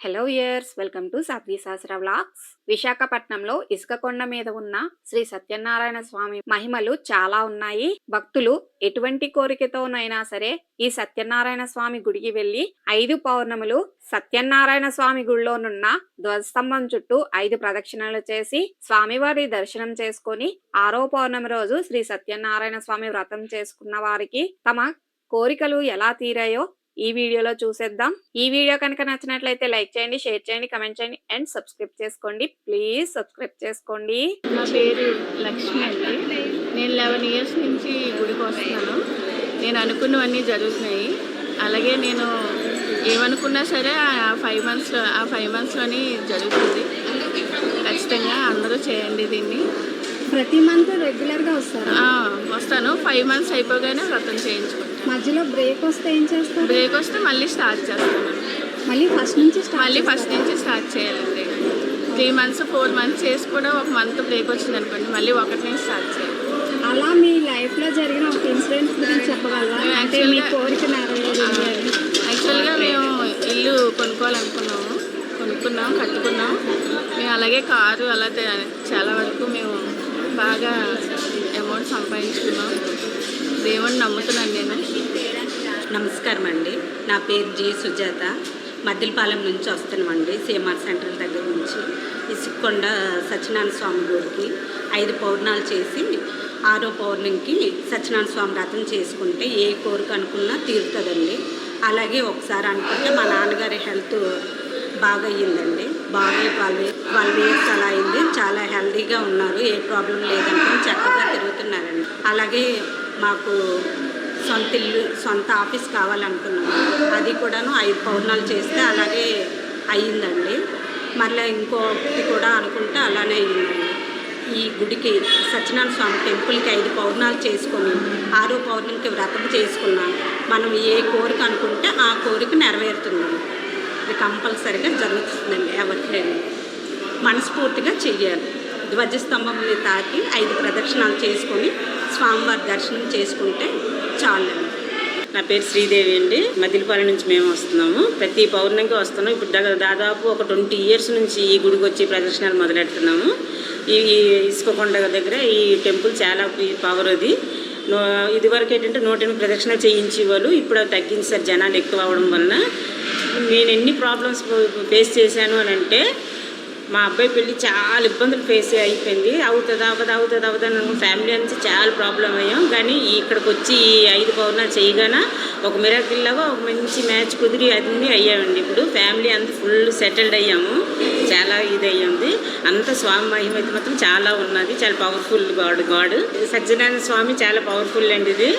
Hello years welcome to Sadhvi Sahasra vlogs విశాఖపట్నంలో ఇసుక కొండ మీద ఉన్న శ్రీ సత్యనారాయణ స్వామి మహిమలు చాలా ఉన్నాయి. భక్తులు ఎటువంటి కోరికతోనైనా సరే ఈ సత్యనారాయణ స్వామి గుడికి వెళ్ళి ఐదు పౌర్ణములు సత్యనారాయణ స్వామి గుడిలోనున్న ధ్వజస్తంభం చుట్టూ ఐదు ప్రదక్షిణలు చేసి స్వామివారి దర్శనం చేసుకొని ఆరో పౌర్ణమి రోజు శ్రీ సత్యనారాయణ స్వామి వ్రతం చేసుకున్న వారికి తమ కోరికలు ఎలా తీరాయో ఈ వీడియోలో చూసేద్దాం. ఈ వీడియో కనుక నచ్చినట్లయితే లైక్ చేయండి షేర్ చేయండి కమెంట్ చేయండి అండ్ సబ్స్క్రైబ్ చేసుకోండి. ప్లీజ్ సబ్స్క్రైబ్ చేసుకోండి. నా పేరు లక్ష్మి అండి. నేను లెవెన్ ఇయర్స్ నుంచి గుడికి వస్తున్నాను. నేను అనుకున్నవన్నీ జరుగుతున్నాయి. అలాగే నేను ఏమనుకున్నా సరే ఆ ఫైవ్ మంత్స్లో ఆ ఫైవ్ మంత్స్లోని జరుగుతుంది. ఖచ్చితంగా అందరూ చేయండి దీన్ని. ప్రతి మంత్ రెగ్యులర్గా వస్తారు వస్తాను. ఫైవ్ మంత్స్ అయిపోగానే వ్రతం చేయించుకుంటాను. మధ్యలో బ్రేక్ వస్తే ఏం చేస్తారు? బ్రేక్ వస్తే మళ్ళీ స్టార్ట్ చేస్తాను. మళ్ళీ ఫస్ట్ నుంచి స్టార్ట్ మళ్ళీ ఫస్ట్ నుంచి స్టార్ట్ చేయాలండి. త్రీ మంత్స్ ఫోర్ మంత్స్ చేసి కూడా ఒక మంత్ బ్రేక్ వచ్చింది అనుకోండి మళ్ళీ ఒకటి నుంచి స్టార్ట్ చేయాలి. అలా మీ లైఫ్లో జరిగిన ఒక ఇన్సిడెంట్ గురించి చెప్పగలరా? అంటే మీ కోరిక. యాక్చువల్గా మేము ఇల్లు కొనుక్కోవాలనుకున్నాము. కొనుక్కున్నాం కట్టుకున్నాం. మేము అలాగే కారు అలా చాలా వరకు మేము బాగా అమౌంట్ సంపాదించుకున్నాం. దేవుణ్ణి నమ్ముతున్నాను నేను. నమస్కారం అండి. నా పేరు జి సుజాత. మద్దిలపాలెం నుంచి వస్తున్నామండి. సిఎంఆర్ సెంటర్ దగ్గర నుంచి. ఇసుక్కొండ సత్యనారాయణ స్వామి గుడికి ఐదు పౌర్ణాలు చేసి ఆరో పౌర్ణమికి సత్యనారాయణ స్వామి వ్రతం చేసుకుంటే ఏ కోరిక అనుకున్నా తీరుతుందండి. అలాగే ఒకసారి అనుకుంటే మా నాన్నగారి హెల్త్ బాగా అయ్యిందండి బాగా ట్వెల్వ్ ట్వెల్వ్ ఇయర్స్ అలా అయింది. చాలా హెల్తీగా ఉన్నారు. ఏ ప్రాబ్లం లేదనుకుని చక్కగా తిరుగుతున్నారండి. అలాగే మాకు సొంత ఇల్లు సొంత ఆఫీస్ కావాలనుకున్నాము. అది కూడాను ఐదు పౌర్ణాలు చేస్తే అలాగే అయ్యిందండి. మళ్ళీ ఇంకొకటి కూడా అనుకుంటే అలానే అయ్యిందండి. ఈ గుడికి సత్యనారాయణ స్వామి టెంపుల్కి ఐదు పౌర్ణాలు చేసుకొని ఆరో పౌర్ణమికి వ్రతం చేసుకున్నాం మనం ఏ కోరిక అనుకుంటే ఆ కోరిక నెరవేరుతున్నాము ఇది కంపల్సరిగా జరుగుతుందండి ఎవరికైనా. మనస్ఫూర్తిగా చెయ్యాలి. ధ్వజస్తంభంని తాకి ఐదు ప్రదక్షిణాలు చేసుకొని స్వామివారి దర్శనం చేసుకుంటే చాలండి. నా పేరు శ్రీదేవి అండి. మదిలిపాలెం నుంచి మేము వస్తున్నాము. ప్రతి పౌర్ణమికి వస్తున్నాం. ఇప్పుడు దాదాపు ఒక ట్వంటీ ఇయర్స్ నుంచి ఈ గుడికి వచ్చి ప్రదర్శనలు మొదలెడుతున్నాము. ఈ ఇసుకకొండ దగ్గర ఈ టెంపుల్ చాలా పవర్ అది. ఇదివరకు ఏంటంటే నూట ఎనిమిది ప్రదక్షిణ చేయించేవాళ్ళు. ఇప్పుడు తగ్గించారు జనాలు ఎక్కువ అవడం వలన నేను ఎన్ని ప్రాబ్లమ్స్ ఫేస్ చేశాను అని అంటే మా అబ్బాయి పెళ్ళి చాలా ఇబ్బందులు ఫేస్ అయిపోయింది. అవుతుంది అవ్వదు అవుతుంది అవ్వదు అని ఫ్యామిలీ నుంచి చాలా ప్రాబ్లం అయ్యాం. కానీ ఇక్కడికి వచ్చి ఈ ఐదు పౌర్ణ చేయగానే ఒక మిరాకిల్లాగా ఒక మంచి మ్యాచ్ కుదిరి అన్నీ అయ్యామండి. ఇప్పుడు ఫ్యామిలీ అంతా ఫుల్ సెటిల్డ్ అయ్యాము. చాలా ఇది అయ్యింది. అంత స్వామి మహిమ అయితే మాత్రం చాలా ఉన్నది. చాలా powerful god god. Satyanarayana Swamy చాలా పవర్ఫుల్ అండి ఇది.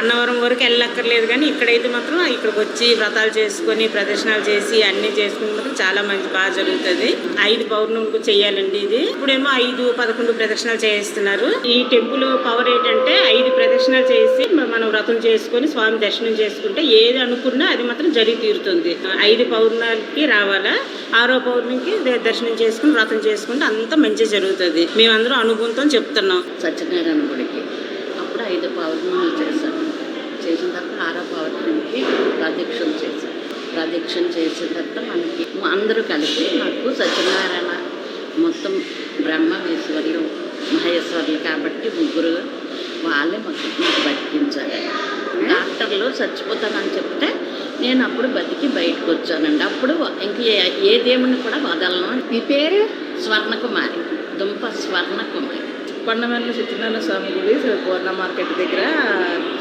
అన్నవరం వరకు వెళ్ళక్కర్లేదు కానీ ఇక్కడైతే మాత్రం ఇక్కడికి వచ్చి వ్రతాలు చేసుకొని ప్రదర్శనలు చేసి అన్నీ చేసుకుని మాత్రం చాలా మంచి బాగా జరుగుతుంది. ఐదు పౌర్ణములకు చేయాలండి ఇది. ఇప్పుడేమో ఐదు పదకొండు ప్రదర్శనలు చేయిస్తున్నారు. ఈ టెంపుల్ పవర్ ఏంటంటే ఐదు ప్రదక్షిణాలు చేసి మనం వ్రతం చేసుకొని స్వామి దర్శనం చేసుకుంటే ఏది అనుకున్నా అది మాత్రం జరిగి తీరుతుంది. ఐదు పౌర్ణాలకి రావాలా? ఆరో పౌర్ణమికి దర్శనం చేసుకుని వ్రతం చేసుకుంటే అంత మంచి జరుగుతుంది. మేమందరం అనుభవంతో చెప్తున్నాం. సత్యనారాయణ గుడికి అప్పుడు ఐదు పౌర్ణములు చేశాను చేసిన తర్వాత ఆరో పౌర్ణమికి ప్రదక్షిణ చేశాను ప్రదక్షిణ చేసిన తర్వాత మనకి అందరూ కలిసి నాకు సత్యనారాయణ మొత్తం బ్రహ్మ ఈశ్వర్లు మహేశ్వర్లు కాబట్టి ముగ్గురు వాళ్ళే మాకు నాకు బతికించారు. డాక్టర్లు చచ్చిపోతానని చెప్తే నేను అప్పుడు బతికి బయటకు వచ్చానండి. అప్పుడు ఇంక ఏ- దేవుని కూడా వదలను మీ పేరు? స్వర్ణకుమారి దుంప స్వర్ణకుమారి. కొండమల్లి సత్యనారాయణ స్వామి గుడి పూర్ణ మార్కెట్ దగ్గర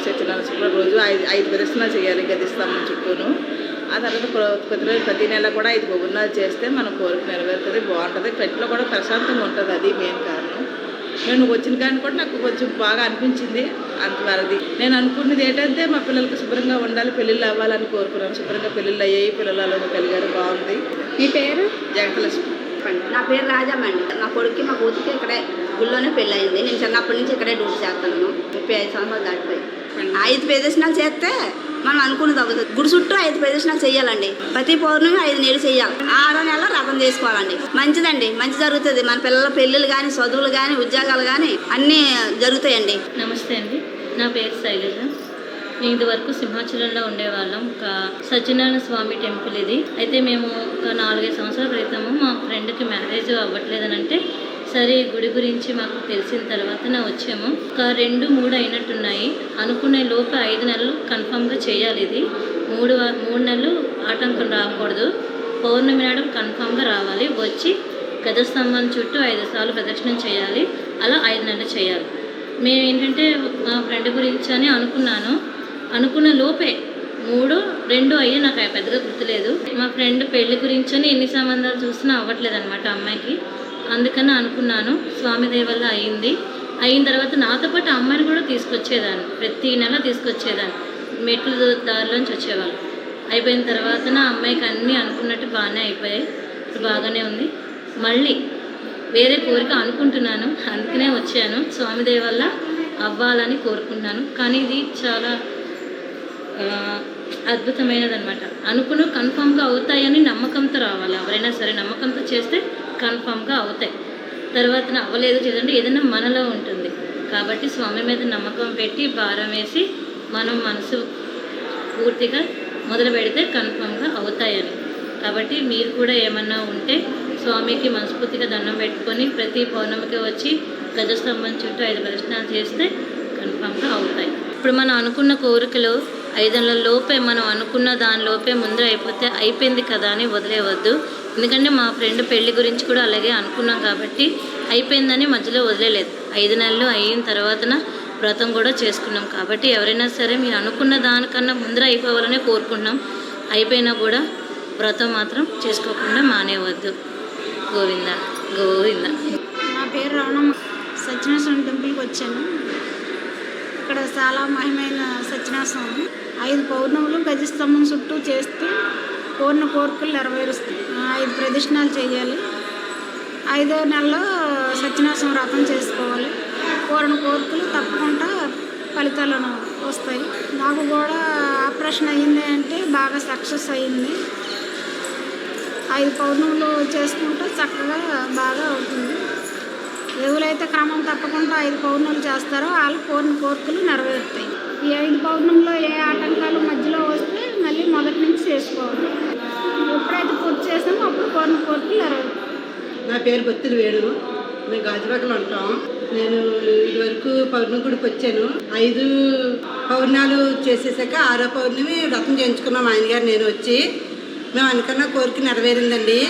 సత్యనారాయణ స్వామి రోజు ఐదు ఐదు ప్రదర్శనలు చేయాలి గది స్తంభం చుట్టూను ఆ తర్వాత ప్ర- ప్రతి రోజు ప్రతి నెల కూడా ఐదు పౌర్ణాలు చేస్తే మన కోరిక నెరవేరుతుంది బాగుంటుంది. పెట్లో కూడా ప్రశాంతంగా ఉంటుంది అది మెయిన్ కారణం. నేను వచ్చిన కానీ కూడా నాకు కొంచెం బాగా అనిపించింది అంతవరది. నేను అనుకున్నది ఏంటంటే మా పిల్లలకి శుభ్రంగా ఉండాలి పెళ్ళిళ్ళు అవ్వాలని కోరుకున్నాను. శుభ్రంగా పెళ్ళిళ్ళు అయ్యాయి పిల్లలు కలిగారు బాగుంది. మీ పేరు? జగతలక్ష్మి. నా పేరు రాజమ్మండి నా కొడుక్కి మా కూతురికి ఇక్కడే గుళ్ళోనే పెళ్ళి అయింది నేను చిన్నప్పటి నుంచి ఇక్కడే డ్యూటీ చేస్తాను ముప్పై ఐదు సంవత్సరాలు దాటిపోయి ఐదు ప్రదర్శనలు చేస్తే మనం అనుకున్నది అవ్వదు గుడి చుట్టూ ఐదు ప్రదర్శనలు చేయాలండి ప్రతి పౌర్ణమి ఐదు నెలలు చేయాలి ఆరో నెల రథం చేసుకోవాలండి. మంచిదండి. మంచి జరుగుతుంది. మన పిల్లల పెళ్ళిళ్ళు కానీ చదువులు కానీ ఉద్యోగాలు కానీ అన్నీ జరుగుతాయండి. నమస్తే అండి. నా పేరు శైలజ. మేము ఇదివరకు సింహాచలంలో ఉండేవాళ్ళం. ఒక సత్యనారాయణ స్వామి టెంపుల్ ఇది. అయితే మేము ఒక నాలుగైదు సంవత్సరాల క్రితము మా ఫ్రెండ్కి మ్యారేజ్ అవ్వట్లేదని అంటే సరే గుడి గురించి మాకు తెలిసిన తర్వాత వచ్చాము. ఒక రెండు మూడు అయినట్టున్నాయి. అనుకునే లోపు ఐదు నెలలు కన్ఫామ్గా చేయాలి ఇది. మూడు మూడు నెలలు ఆటంకం రాకూడదు. పౌర్ణమి నాడు కన్ఫామ్గా రావాలి. వచ్చి గజస్తంభం చుట్టూ ఐదు సార్లు ప్రదక్షిణం చేయాలి. అలా ఐదు నెలలు చేయాలి. మేము ఏంటంటే మా ఫ్రెండ్ గురించి అని అనుకున్నాను. అనుకున్న లోపే మూడు రెండు అయ్యి నాకు పెద్దగా గుర్తులేదు. మా ఫ్రెండ్ పెళ్ళి గురించి అని ఎన్ని సంబంధాలు చూసినా అవ్వట్లేదు అనమాట అమ్మాయికి. అందుకని అనుకున్నాను. స్వామి వల్ల అయింది. అయిన తర్వాత నాతో పాటు అమ్మాయిని కూడా తీసుకొచ్చేదాన్ని. ప్రతి నెల తీసుకొచ్చేదాన్ని. మెట్లు దారిలోంచి వచ్చేవాళ్ళు. అయిపోయిన తర్వాత నా అమ్మాయికి అన్నీ అనుకున్నట్టు బాగానే అయిపోయాయి. ఇప్పుడు బాగానే ఉంది. మళ్ళీ వేరే కోరిక అనుకుంటున్నాను. అందుకనే వచ్చాను. స్వామి వల్ల అవ్వాలని కోరుకుంటున్నాను. కానీ ఇది చాలా అద్భుతమైనది అనమాట అనుకుని కన్ఫామ్గా అవుతాయని నమ్మకంతో రావాలి. ఎవరైనా సరే నమ్మకంతో చేస్తే కన్ఫామ్గా అవుతాయి. తర్వాత అవ్వలేదు చేదంటే ఏదైనా మనలో ఉంటుంది. కాబట్టి స్వామి మీద నమ్మకం పెట్టి భారం వేసి మనం మనసు పూర్తిగా మొదలు పెడితే కన్ఫామ్గా అవుతాయని. కాబట్టి మీరు కూడా ఏమన్నా ఉంటే స్వామికి మనస్ఫూర్తిగా దండం పెట్టుకొని ప్రతి పౌర్ణమికి వచ్చి గజస్తంభం చుట్టూ ఐదు ప్రదర్శనాలు చేస్తే కన్ఫామ్గా అవుతాయి. ఇప్పుడు మనం అనుకున్న కోరికలు ఐదేళ్ళ లోపే మనం అనుకున్న దానిలోపే ముందర అయిపోతే అయిపోయింది కదా అని వదిలేవద్దు ఎందుకంటే మా ఫ్రెండ్ పెళ్ళి గురించి కూడా అలాగే అనుకున్నాం కాబట్టి అయిపోయిందని మధ్యలో వదిలేలేదు. ఐదు నెలలు అయిన తర్వాతన వ్రతం కూడా చేసుకున్నాం. కాబట్టి ఎవరైనా సరే మీరు అనుకున్న దానికన్నా ముందర అయిపోవాలనే కోరుకుంటున్నాం. అయిపోయినా కూడా వ్రతం మాత్రం చేసుకోకుండా మానేవద్దు గోవింద గోవింద. నా పేరు రవణమ్మ. సత్యనారాయణ టెంపుల్కి వచ్చాను. ఇక్కడ చాలా మహిమైన సత్యనారాయణ స్వామి. ఐదు పౌర్ణములు గజస్తంభం చుట్టూ చేస్తూ కోరిన కోరికలు నెరవేరుస్తాయి ఐదు ప్రదక్షిణాలు చేయాలి. ఐదో నెలలో సత్యనాశం వ్రతం చేసుకోవాలి. కోరిన కోరికలు తప్పకుండా ఫలితాలను వస్తాయి. నాకు కూడా ఆపరేషన్ అయ్యింది అంటే బాగా సక్సెస్ అయ్యింది. ఐదు పౌర్ణములు చేసుకుంటే చక్కగా బాగా అవుతుంది. ఎవరైతే క్రమం తప్పకుండా ఐదు పౌర్ణములు చేస్తారో వాళ్ళు కోరిన కోరికలు నెరవేరుతాయి. ఈ ఐదు పౌర్ణంలో ఏ ఆటంకాలు మధ్యలో వస్తే మళ్ళీ మొదటి నా పేరు బొత్తులు వేణు. మేము గాజువాకలు ఉంటాం. నేను ఇదివరకు పౌర్ణమి గుడికి వచ్చాను. ఐదు పౌర్ణాలు చేసేసాక ఆరో పౌర్ణమి వ్రతం చేయించుకున్నాం ఆయన గారు నేను వచ్చి. మేము అనుకున్న కోరిక నెరవేరిందండి.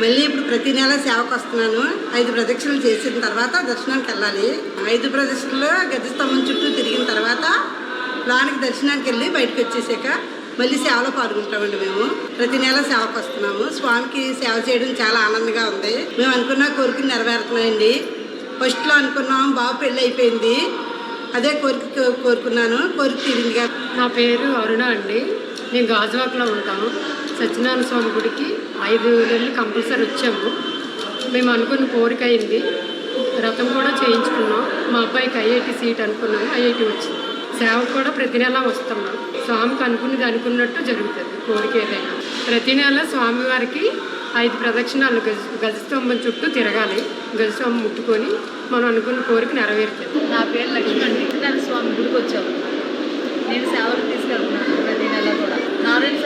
మళ్ళీ ఇప్పుడు ప్రతి నెల సేవకు వస్తున్నాను. ఐదు ప్రదక్షిణలు చేసిన తర్వాత దర్శనానికి వెళ్ళాలి. ఐదు ప్రదక్షిణలు గజస్తంభం చుట్టూ తిరిగిన తర్వాత లోనికి దర్శనానికి వెళ్ళి బయటకు వచ్చేసాక మళ్ళీ సేవలో పాల్గొంటామండి మేము. ప్రతి నెల సేవకు వస్తున్నాము. స్వామికి సేవ చేయడం చాలా ఆనందంగా ఉంది. మేము అనుకున్న కోరికలు నెరవేరుతున్నాయండి. ఫస్ట్లో అనుకున్నాం బాబు పెళ్ళి అయిపోయింది. అదే కోరిక కో- కోరుకున్నాను. కోరిక తీరిందిగా. నా పేరు అరుణ అండి. మేము గాజువాకలో ఉంటాము సత్యనారాయణ స్వామి గుడికి ఐదు నెలలు కంపల్సరీ వచ్చాము. మేము అనుకున్న కోరిక అయింది. రథం కూడా చేయించుకున్నాం. మా అబ్బాయికి ఐఐటి సీట్ అనుకున్నాము. ఐఐటి వచ్చింది. సేవకు కూడా ప్రతి నెల వస్తున్నాం. స్వామికి అనుకున్నది అనుకున్నట్టు జరుగుతుంది కోరిక ఏదైనా. ప్రతి నెల స్వామివారికి ఐదు ప్రదక్షిణాలు గజ గజస్తంభం చుట్టూ తిరగాలి. గజస్తంభం ముట్టుకొని మనం అనుకున్న కోరిక నెరవేరుతుంది. నా పేరు లక్ష్మి అండి. స్వామి గుడికి వచ్చాము. నేను సేవలు తీసుకెళ్తున్నాను ప్రతి నెల కూడా. నారాయణ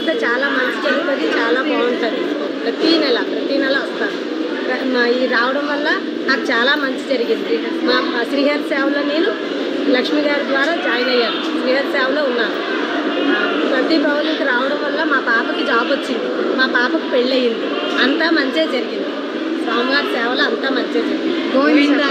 వస్తే చాలా మంచి జరుగుతుంది చాలా బాగుంటుంది. ప్రతి నెల ప్రతి నెల వస్తారు ఈ రావడం వల్ల నాకు చాలా మంచి జరిగింది. మా శ్రీహరి సేవలో నేను లక్ష్మి గారి ద్వారా జాయిన్ అయ్యాను. శ్రీహరి సేవలో ఉన్నాను. ప్రతి భవనికి రావడం వల్ల మా పాపకి జాబ్ వచ్చింది. మా పాపకు పెళ్ళయింది. అంతా మంచిగా జరిగింది. స్వామివారి సేవలో అంతా మంచిగా జరిగింది. గోవిందా.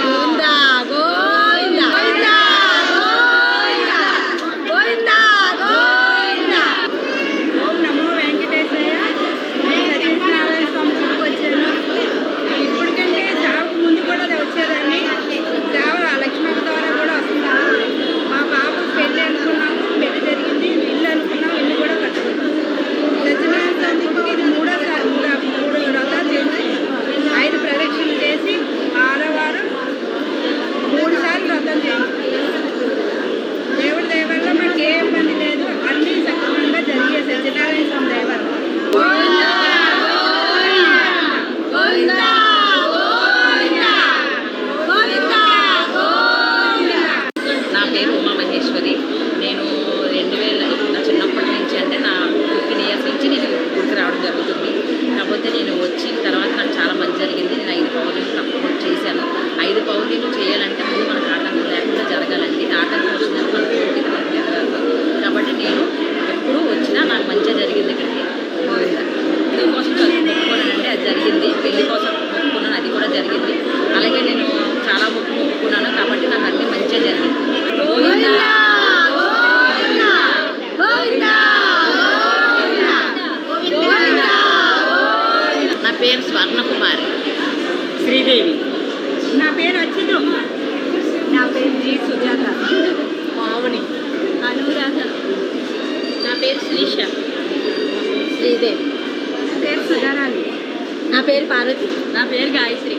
స్వాగతం నా పేరు గాయత్రి.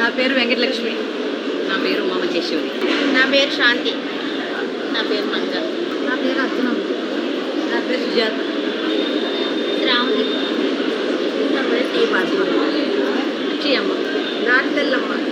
నా పేరు వెంకటలక్ష్మి. నా పేరు ఉమామహేశ్వరి నా పేరు శాంతి. నా పేరు మంజ నా పేరు అర్జున. నా పేరు సుజాత. శ్రావణి. నా పేరు శ్రీపార్వమ్మ శ్రీ అమ్మ. నాటి తెల్లమ్మ